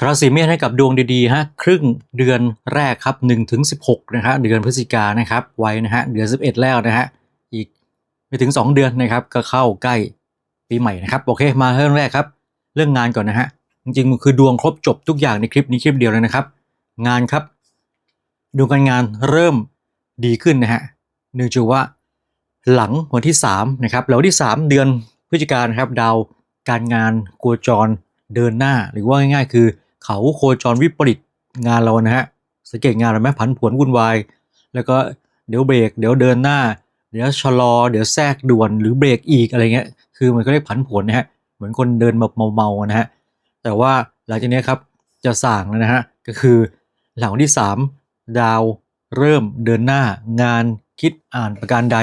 ชาวราศีเมษให้กับดวงดีๆฮะครึ่งเดือนแรกครับ1ถึง16นะฮะเดือนพฤศจิกานะครับไว้นะฮะเดือน 11 แล้วนะฮะอีกไม่ถึง 2 เดือนนะครับก็เข้าใกล้ปีใหม่นะครับโอเคมาเรื่องแรกครับ เรื่องงานก่อนนะฮะจริงๆมันคือดวงครบจบทุกอย่างในคลิปนี้คลิปเดียวเลยนะครับ งานครับดวงการงานเริ่มดีขึ้นนะฮะเนื่องจากว่าหลังวันที่3นะครับแล้ววันที่ 3 เดือนพฤศจิกานนะครับดาวการงานโคจรเดินหน้าหรือว่าง่ายๆ คือ เขาโคจรวิปริตงานเรานะฮะสังเกตงานเราไหมผันผวนวุ่นวาย แล้วก็เดี๋ยวเบรก เดี๋ยวเดินหน้า เดี๋ยวชะลอ เดี๋ยวแทรกด่วนหรือเบรกอีกอะไรเงี้ย คือมันก็เรียกผันผวนนะฮะ เหมือนคนเดินแบบเมาๆนะฮะ แต่ว่าหลังจากนี้ครับจะสั่งแล้วนะฮะ ก็คือหลังวันที่ 3 ดาวเริ่มเดินหน้างานคิดอ่านประการใด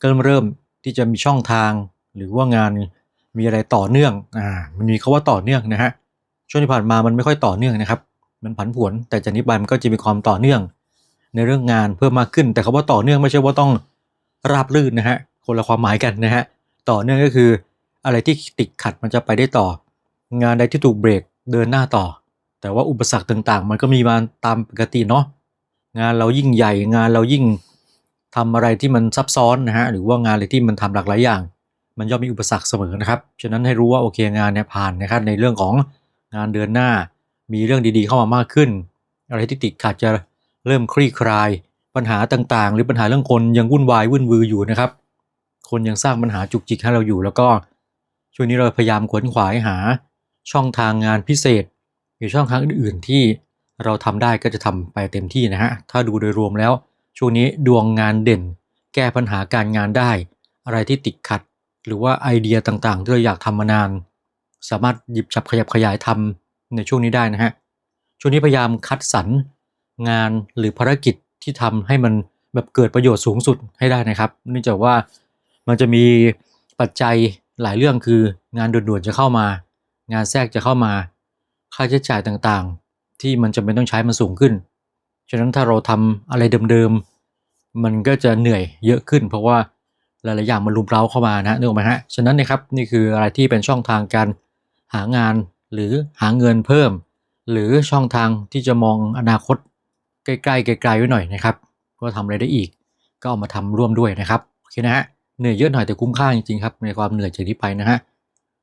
ก็เริ่มเริ่มที่จะมีช่องทาง หรือว่างานมีอะไรต่อเนื่อง อ่า มันมีคาว่าต่อเนื่องนะฮะ ช่วงที่ผ่านมามันไม่ค่อยต่อเนื่องนะครับ มันผันผวน แต่จากนี้ไปมันก็จะมีความต่อเนื่อง ในเรื่องงานเพิ่มมากขึ้น แต่คาว่าต่อเนื่องไม่ใช่ว่าต้องราบรื่นนะฮะ คนละความหมายกันนะฮะ ต่อเนื่องก็คือ อะไรที่ติดขัดมันจะไปได้ต่อ งานใดที่ถูกเบรกเดินหน้าต่อ แต่ว่าอุปสรรคต่างๆ มันก็มีมาตามปกติเนาะ งานเรายิ่งใหญ่ งานเรายิ่งทำอะไรที่มันซับซ้อนนะฮะ หรือว่างานอะไรที่มันทำหลากหลายอย่าง มันย่อมมีอุปสรรคเสมอนะครับ ฉะนั้นให้รู้ว่าโอเคงานเนี่ยผ่านนะครับในเรื่องของ งานเดินหน้ามีเรื่องดีๆเข้ามามากขึ้น อะไรที่ติดขัดจะเริ่มคลี่คลาย ปัญหาต่างๆ หรือปัญหาเรื่องคนยังวุ่นวายวุ่นวืออยู่นะครับ คนยังสร้างปัญหาจุกจิกให้เราอยู่ แล้วก็ช่วงนี้เราพยายามขวนขวายหา ช่องทางงานพิเศษ หรือช่องทางอื่นๆที่เราทำได้ก็จะทำไปเต็มที่นะฮะถ้าดูโดยรวมแล้ว ช่วงนี้ดวงงานเด่น แก้ปัญหาการงานได้ อะไรที่ติดขัด หรือว่าไอเดียต่างๆ ที่เราอยากทำมานาน สามารถหยิบจับขยับขยายทำในช่วงนี้ได้นะฮะ ช่วงนี้พยายามคัดสรรงานหรือภารกิจที่ทำให้มันแบบเกิดประโยชน์สูงสุดให้ได้นะครับ เนื่องจากว่ามันจะมีปัจจัยหลายเรื่องคืองานด่วนๆจะเข้ามา งานแทรกจะเข้ามา ค่าใช้จ่ายต่างๆ ที่มันจำเป็นต้องใช้มันสูงขึ้น ฉะนั้นถ้าเราทำอะไรเดิมๆ มันก็จะเหนื่อยเยอะขึ้น เพราะว่าหลายๆอย่างมันรุมเร้าเข้ามานะนึกออกไหมฮะ ฉะนั้นนะครับนี่คืออะไรที่เป็นช่องทางการ หางานหรือหาเงินเพิ่ม หรือช่องทางที่จะมองอนาคตใกล้ๆไกลๆไว้หน่อยนะครับว่าทำอะไรได้อีก ก็เอามาทำร่วมด้วยนะครับโอเคนะฮะเหนื่อยเยอะหน่อยแต่คุ้มค่าจริงๆครับในความเหนื่อยจากนี้ไปนะฮะ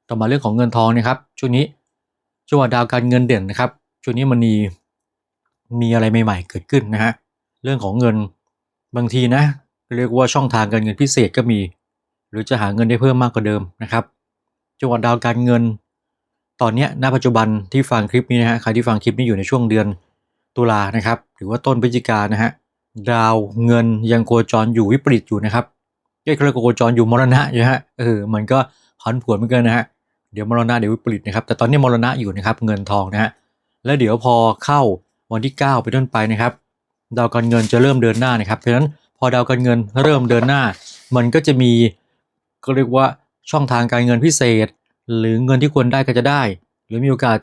ต่อมาเรื่องของเงินทองนะครับช่วงนี้จังหวะดาวการเงินเด่นนะครับช่วงนี้มันมีมีอะไรใหม่ๆเกิดขึ้นนะฮะเรื่องของเงินบางทีนะเรียกว่าช่องทางการเงินพิเศษก็มี หรือจะหาเงินได้เพิ่มมากกว่าเดิมนะครับจังหวะดาวการเงิน ตอนนี้ณปัจจุบันที่ฟังคลิปนี้นะฮะใครที่ฟังคลิปนี้อยู่ในช่วงเดือนตุลานะครับ หรือว่าต้นพฤศจิกานะฮะดาวเงินยังโคจรอยู่วิปริตอยู่นะครับเรียกเรียกโคจรอยู่มรณะอยู่ฮะเออมันก็ผันผวนเหมือนกันนะฮะเดี๋ยวมรณะเดี๋ยววิปริตนะครับแต่ตอนนี้มรณะอยู่นะครับเงินทองนะฮะแล้วเดี๋ยวพอเข้าวันที่ 9 ไปต้นไปนะครับดาวการเงินจะเริ่มเดินหน้านะครับเพราะฉะนั้นพอดาวการเงินเริ่มเดินหน้า มันก็จะมีก็เรียกว่าช่องทางการเงินพิเศษ หรือเงินที่ควรได้ก็จะได้ หรือมีโอกาส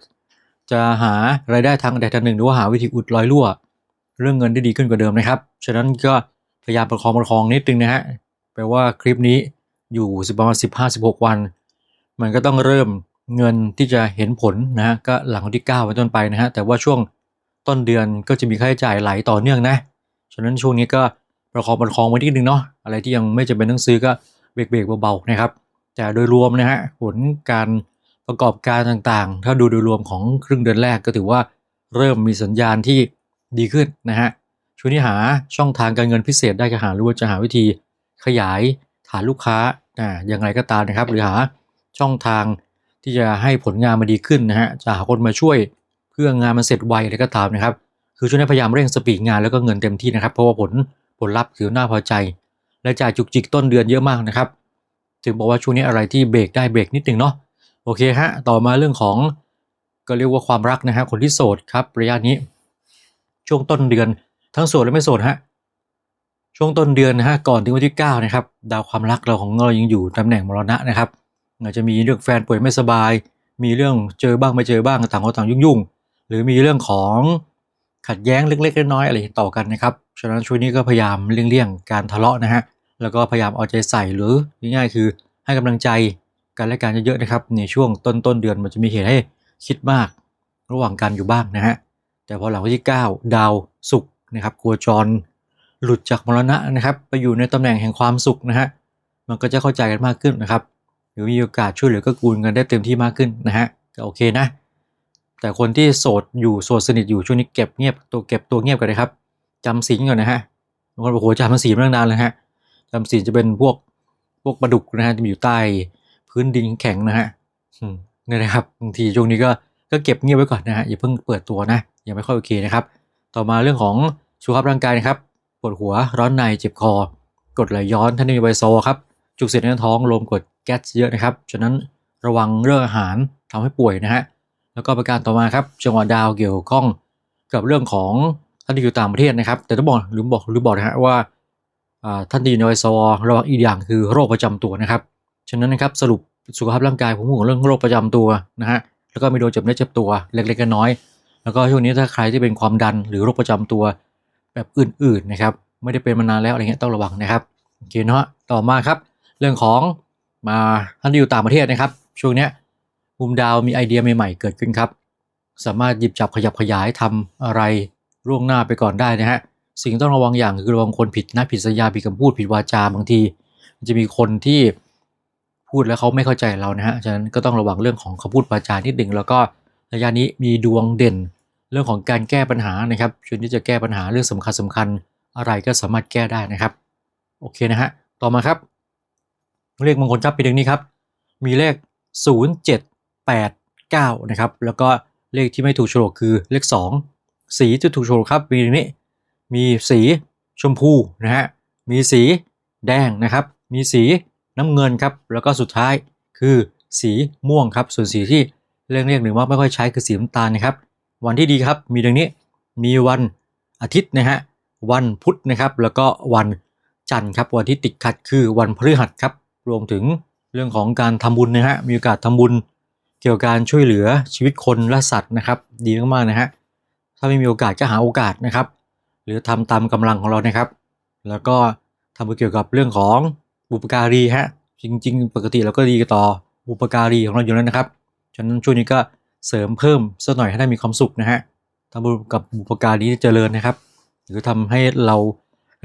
จะหารายได้ทางใดทางหนึ่งหรือว่าหาวิธีอุดรอยรั่ว เรื่องเงินได้ดีขึ้นกว่าเดิมนะครับ ฉะนั้นก็พยายามประคองประคองนิดนึงนะฮะแปลว่าคลิปนี้อยู่สิประมาณสิบห้าสิบหกวัน มันก็ต้องเริ่มเงินที่จะเห็นผลนะฮะก็หลังวันที่9เป็นต้นไปนะฮะแต่ว่าช่วงต้นเดือนก็จะมีค่าใช้จ่ายไหลต่อเนื่องนะฉะนั้นช่วงนี้ก็ประคองประคองไว้นิดนึงเนาะอะไรที่ยังไม่จำเป็นต้องซื้อก็เบรกเบรกเบาๆนะครับ แต่โดยรวมนะฮะผลการประกอบการต่างๆ ถ้าดูโดยรวมของครึ่งเดือนแรกก็ถือว่าเริ่มมีสัญญาณที่ดีขึ้นนะฮะช่วงนี้หาช่องทางการเงินพิเศษได้ก็หาหรือว่าจะหาวิธีขยายฐานลูกค้าอ่าอย่างไรก็ตามนะครับ หรือหาช่องทางที่จะให้ผลงานมาดีขึ้นนะฮะจะหาคนมาช่วยเพื่องานมันเสร็จไวอะไรก็ตามนะครับ คือช่วงนี้พยายามเร่งสปีดงานแล้วก็เงินเต็มที่นะครับ เพราะว่าผลผลลัพธ์คือน่าพอใจ และจ่ายจุกจิกต้นเดือนเยอะมากนะครับ ถึงบอกว่าช่วงนี้อะไรที่เบรกได้เบรกนิดนึงเนาะโอเคฮะต่อมาเรื่องของก็เรียกว่าความรักนะฮะคนที่โสดครับระยะนี้ ช่วงต้นเดือนทั้งโสดและไม่โสดฮะช่วงต้นเดือนนะฮะก่อนถึงวันที่9นะครับดาวความรักเราของเรายังอยู่ตำแหน่งมรณะนะครับอาจจะมีเรื่องแฟนป่วยไม่สบาย มีเรื่องเจอบ้างไม่เจอบ้างต่างคนต่างยุ่งๆ หรือมีเรื่องของขัดแย้งเล็กๆน้อยๆอะไรต่อกันนะครับฉะนั้นช่วงนี้ก็พยายามเลี่ยงๆการทะเลาะนะฮะ แล้วก็พยายามเอาใจใส่หรือง่ายๆคือให้กำลังใจกันและกันเยอะๆนะครับในช่วงต้นต้นเดือนมันจะมีเหตุให้คิดมากระหว่างกันอยู่บ้างนะฮะแต่พอหลังวันที่ 9 ดาวศุกนะครับโคจร หลุดจากมรณะนะครับไปอยู่ในตำแหน่งแห่งความสุขนะฮะมันก็จะเข้าใจกันมากขึ้นนะครับหรือมีโอกาสช่วยเหลือก็กูลกันได้เต็มที่มากขึ้นนะฮะก็โอเคนะ แต่คนที่โสดอยู่โสดสนิทอยู่ช่วงนี้เก็บเงียบตัวเก็บตัวเงียบกันเลยครับจำศีลก่อนนะฮะบางคนบอกโอ้โหจำศีลมาตั้งนานแล้วฮะ จำศีลจะเป็นพวกพวกปลาดุกนะฮะจะอยู่ใต้พื้นดินแข็งนะฮะนี่นะครับบางทีช่วงนี้ก็ก็เก็บเงียบไว้ก่อนนะฮะอย่าเพิ่งเปิดตัวนะยังไม่ค่อยโอเคนะครับ ต่อมาเรื่องของสุขภาพร่างกายนะครับปวดหัวร้อนในเจ็บคอ กดไหลย้อนท่านนี้มีไบโซครับจุกเสียดในท้องลมกดแก๊สเยอะนะครับฉะนั้นระวังเรื่องอาหารทำให้ป่วยนะฮะแล้วก็ประการต่อมาครับจังหวะดาวเกี่ยวข้องกับเรื่องของท่านที่อยู่ต่างประเทศนะครับ แต่ต้องบอกหรือบอกหรือบอกนะฮะว่า ท่านที่อยู่ในสวระวังอีกอย่างคือโรคประจำตัวนะครับ ฉะนั้นนะครับสรุปสุขภาพร่างกายผมพูดถึงเรื่องโรคประจำตัวนะฮะ แล้วก็มีโดนเจ็บเนื้อเจ็บตัวเล็กๆน้อยๆแล้วก็ช่วงนี้ถ้าใครที่เป็นความดันหรือโรคประจำตัวแบบอื่นๆนะครับ ไม่ได้เป็นมานานแล้วอะไรเงี้ยต้องระวังนะครับโอเคเนาะต่อมาครับ เรื่องของมาท่านที่อยู่ต่างประเทศนะครับ ช่วงเนี้ยมุมดาวมีไอเดียใหม่ๆเกิดขึ้นครับ สามารถหยิบจับขยับขยายทำอะไรล่วงหน้าไปก่อนได้นะฮะ สิ่งต้องระวังอย่างคือระวังคนผิดนะผิดสัญญาผิดคำพูดผิดวาจาบางทีมันจะมีคนที่พูดแล้วเขาไม่เข้าใจเรานะฮะฉะนั้นก็ต้องระวังเรื่องของคำพูดวาจานิดหนึ่งแล้วก็ระยะนี้มีดวงเด่น เรื่องของการแก้ปัญหานะครับชวนที่จะแก้ปัญหาเรื่องสำคัญสำคัญอะไรก็สามารถแก้ได้นะครับ โอเคนะฮะต่อมาครับ เลขมงคลครับปีหนึ่งนี้ครับ มีเลข 0 7 8 9 นะครับ แล้วก็เลขที่ไม่ถูกโฉลกคือเลข 2 สีที่ถูกโฉลกครับปีนี้ มีสีชมพูนะฮะ มีสีแดงนะครับ มีสีน้ำเงินครับ แล้วก็สุดท้ายคือสีม่วงครับ ส่วนสีที่เรียกเรียกหรือว่าไม่ค่อยใช้คือสีน้ำตาลนะครับ วันที่ดีครับ มีดังนี้ มีวันอาทิตย์นะฮะ วันพุธนะครับ แล้วก็วันจันทร์ครับ วันที่ติดขัดคือวันพฤหัสครับ รวมถึงเรื่องของการทำบุญนะฮะ มีโอกาสทำบุญเกี่ยวกับการช่วยเหลือชีวิตคนและสัตว์นะครับ ดีมากๆนะฮะ ถ้าไม่มีโอกาสก็หาโอกาสนะครับ รือทำตามกำลังของเรานะครับ แล้วก็ทำเกี่ยวกับเรื่องของบุปการีฮะจริง ๆ ปกติเราก็ดีต่อบุปการีของเราอยู่แล้วนะครับฉะนั้นช่วงนี้ก็เสริมเพิ่มสักหน่อยให้ได้มีความสุขนะฮะทำบุญกับบุปการีเจริญนะครับ หรือทำให้เรา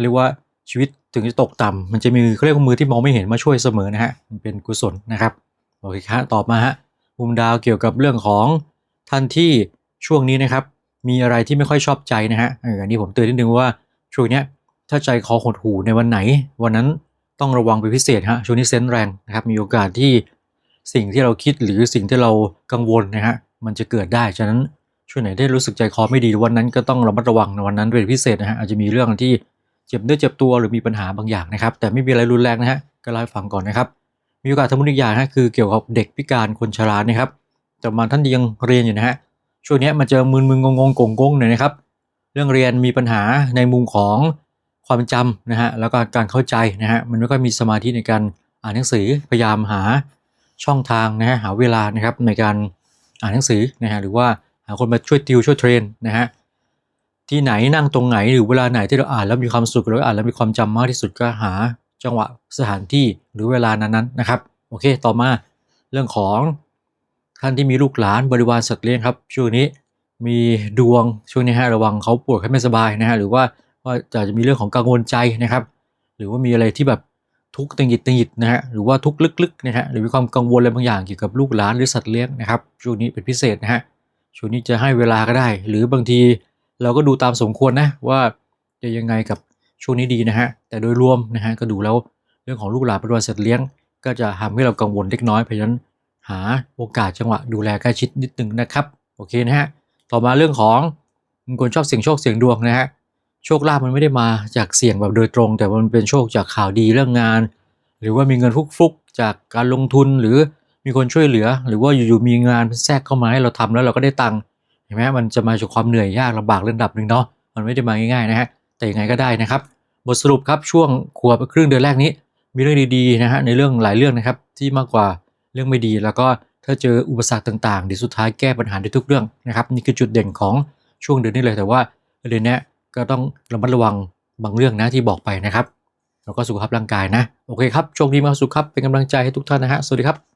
เรียกว่าชีวิตถึงจะตกต่ำมันจะมีเขาเรียกว่ามือที่มองไม่เห็นมาช่วยเสมอนะฮะมันเป็นกุศลนะครับโอเคครับต่อมาฮะมุมดาวเกี่ยวกับเรื่องของท่านที่ช่วงนี้นะครับ มีอะไรที่ไม่ค่อยชอบใจนะฮะอันนี้ผมเตือนนิดนึงว่าช่วงนี้ถ้าใจคอหดหูในวันไหน วันนั้นต้องระวังเป็นพิเศษฮะช่วงนี้เซนส์แรงนะครับมีโอกาสที่สิ่งที่เราคิดหรือสิ่งที่เรากังวลนะฮะมันจะเกิดได้ฉะนั้นช่วงไหนได้รู้สึกใจคอไม่ดีวันนั้นก็ต้องระมัดระวังในวันนั้นเป็นพิเศษนะฮะอาจจะมีเรื่องที่เจ็บเนื้อเจ็บตัวหรือมีปัญหาบางอย่างนะครับ แต่ไม่มีอะไรรุนแรงนะฮะก็เล่าให้ฟังก่อนนะครับ มีโอกาสทำบุญอีกอย่างนะคือเกี่ยวกับเด็กพิการคนชรานะครับแต่มาท่านที่ยังเรียนอยู่นะฮะ ช่วงนี้มาเจอมึนมึนงงงกงงหน่อยนะครับ เรื่องเรียนมีปัญหาในมุมของความจำนะฮะแล้วก็การเข้าใจนะฮะมันไม่ค่อยมีสมาธิในการอ่านหนังสือพยายามหาช่องทางนะฮะหาเวลานะครับในการอ่านหนังสือนะฮะหรือว่าหาคนมาช่วยติวช่วยเทรนนะฮะที่ไหนนั่งตรงไหนหรือเวลาไหนที่เราอ่านแล้วมีความสุขหรืออ่านแล้วมีความจำมากที่สุดก็หาจังหวะสถานที่หรือเวลานั้นๆนะครับโอเค ต่อมาเรื่องของ ท่านที่มีลูกหลานบริวารสัตว์เลี้ยงครับช่วงนี้มีดวงช่วงนี้ฮะระวังเขาป่วยเขาไม่สบายนะฮะหรือว่าว่าจะมีเรื่องของกังวลใจนะครับ หรือว่ามีอะไรที่แบบทุกข์ตังหงิดตังหงิดนะฮะหรือว่าทุกข์ลึกๆนะฮะหรือมีความกังวลอะไรบางอย่างเกี่ยวกับลูกหลานหรือสัตว์เลี้ยงนะครับช่วงนี้เป็นพิเศษนะฮะช่วงนี้จะให้เวลาก็ได้ หรือบางทีเราก็ดูตามสมควรนะว่าจะยังไงกับช่วงนี้ดีนะฮะแต่โดยรวมนะฮะก็ดูแล้วเรื่องของลูกหลานบริวารสัตว์เลี้ยง ก็จะทำให้เรากังวลเล็กน้อยเพราะฉะนั้น หาโอกาสจังหวะดูแลใกล้ชิดนิดนึงนะครับโอเคนะฮะต่อมาเรื่องของคนชอบเสี่ยงโชคเสี่ยงดวงนะฮะโชคลาภมันไม่ได้มาจากเสี่ยงแบบโดยตรง แต่มันเป็นโชคจากข่าวดีเรื่องงาน หรือว่ามีเงินฟุกๆจากการลงทุนหรือมีคนช่วยเหลือ หรือว่าอยู่ๆมีงานแทรกเข้ามาให้เราทำแล้วเราก็ได้ตังค์เห็นไหมมันจะมาจากความเหนื่อยยากลำบากระดับหนึ่งเนาะมันไม่ได้มาง่ายๆนะฮะแต่ยังไงก็ได้นะครับ บทสรุปครับช่วงขวบครึ่งเดือนแรกนี้ มีเรื่องดีๆนะฮะในเรื่องหลายเรื่องนะครับที่มากกว่า เรื่องไม่ดี แล้วก็ถ้าเจออุปสรรคต่างๆเดี๋ยวสุดท้ายแก้ปัญหาได้ทุกเรื่องนะครับนี่คือจุดเด่นของช่วงเดือนนี้เลยแต่ว่าเดือนนี้ก็ต้องระมัดระวังบางเรื่องนะที่บอกไปนะครับ แล้วก็สุขภาพร่างกายนะ โอเคครับโชคดีมากสุขครับเป็นกำลังใจให้ทุกท่านนะฮะสวัสดีครับ